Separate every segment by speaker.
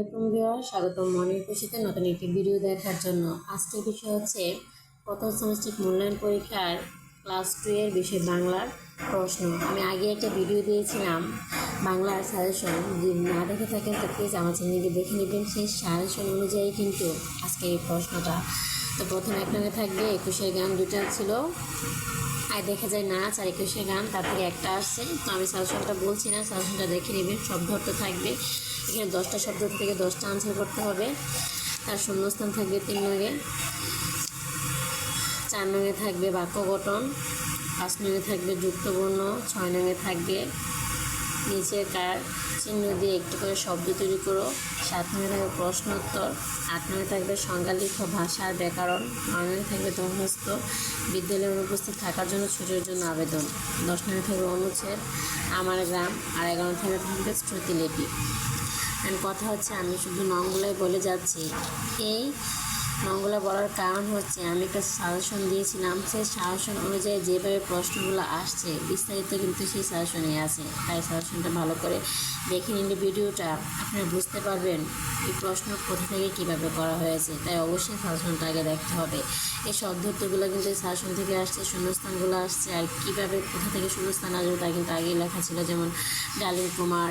Speaker 1: আলাইকুম ভিউয়ার স্বাগতম মনের খুশিতে নতুন একটি ভিডিও দেখার জন্য। আজকের বিষয় হচ্ছে প্রথম সেমিস্টার মূল্যায়ন পরীক্ষার ক্লাস টু এর বিষয় বাংলার প্রশ্ন। আমি আগে একটা ভিডিও দিয়েছিলাম বাংলার সাজেশন যদি না দেখে থাকেন, তো প্লিজ আমার চ্যানেলকে দেখে নেবেন। সেই সাজেশন অনুযায়ী কিন্তু আজকে এই প্রশ্নটা। তো প্রথম এক নঙ্গে থাকবে একুশের গান দুটা ছিল আর দেখা যায় নাচ আর একুশে গান, তার থেকে একটা আসছে। তো আমি সাজেশনটা বলছি না, সাজেশনটা দেখে নেবেন, শব্দ অর্থ থাকবে। এখানে দশটা শব্দ থেকে দশটা আনসার করতে হবে। তার শূন্যস্থান থাকবে তিন নগে চার নগে থাকবে বাক্য গঠন। পাঁচ নগে থাকবে যুক্তবর্ণ ছয় নগে থাকবে নিচের কার চিহ্ন দিয়ে একটু করে শব্দ তৈরি করো। সাত নয় থাকবে প্রশ্ন উত্তর আট নয় থাকবে সংজ্ঞা লিখো ভাষা আর ব্যাকরণ। নয় নয় থাকবে দহস্ত বিদ্যালয়ে অনুপস্থিত থাকার জন্য ছুটির জন্য আবেদন। দশ নয় থাকবে অনুচ্ছেদ। আমার গ্রাম আর এগারো থাকবে থাকবে শ্রুতিলিপি। কথা হচ্ছে, আমি শুধু নংগুলাই বলে যাচ্ছি। এই নংগুলা বলার কারণ হচ্ছে, আমি একটা সাজেশন দিয়েছিলাম। সেই সাজেশন অনুযায়ী যেভাবে প্রশ্নগুলো আসছে, বিস্তারিত কিন্তু সেই সাজেশনে আছে। তাই সাজেশনটা ভালো করে দেখে নিলে ভিডিওটা আপনারা বুঝতে পারবেন এই প্রশ্ন কোথা থেকে কীভাবে করা হয়েছে। তাই অবশ্যই সাজেশনটা আগে দেখতে হবে। এই শব্দগুলো কিন্তু এই সাজেশন থেকে আসছে, শূন্যস্থানগুলো আসছে, আর কীভাবে কোথা থেকে শূন্যস্থান আসবে তা কিন্তু আগেই লেখা ছিল, যেমন ডালিম কুমার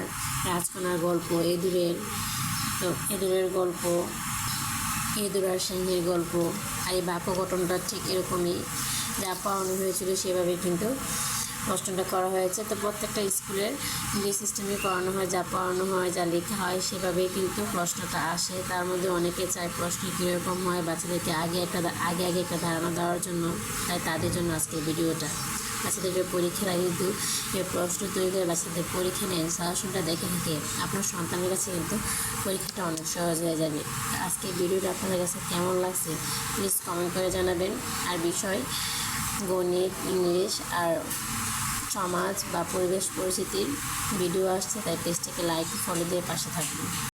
Speaker 1: রাজকোনার গল্প, এদুরের, তো এদুরের গল্প ইঁদুরার সিংহের গল্প আর এই বাক্য গঠনটা ঠিক এরকমই যা পড়ানো হয়েছিল সেভাবে কিন্তু প্রশ্নটা করা হয়েছে। তো প্রত্যেকটা স্কুলের যে সিস্টেমে পড়ানো হয়, যা পড়ানো হয়, যা লেখা হয়, সেভাবেই কিন্তু প্রশ্নটা আসে। তার মধ্যে অনেকে চায় প্রশ্ন কীরকম হয়, বাচ্চাদেরকে আগে একটা, আগে আগে একটা ধারণা দেওয়ার জন্য। তাই তাদের জন্য আজকে ভিডিওটা। বাচ্চাদের পরীক্ষার আগে কিন্তু প্রশ্ন তৈরি করে বাচ্চাদের পরীক্ষা নেন সাজেশনটা দেখে থেকে আপনার সন্তানের কাছে কিন্তু পরীক্ষাটা অনেক সহজ হয়ে যাবে। আজকে ভিডিওটা আপনাদের কাছে কেমন লাগছে প্লিজ কমেন্ট করে জানাবেন। আর বিষয়, গণিত, ইংলিশ আর সমাজ বা পরিবেশ পরিস্থিতির ভিডিও আসছে, তাই পেজটাকে লাইক ফলো দিয়ে পাশে থাকবেন।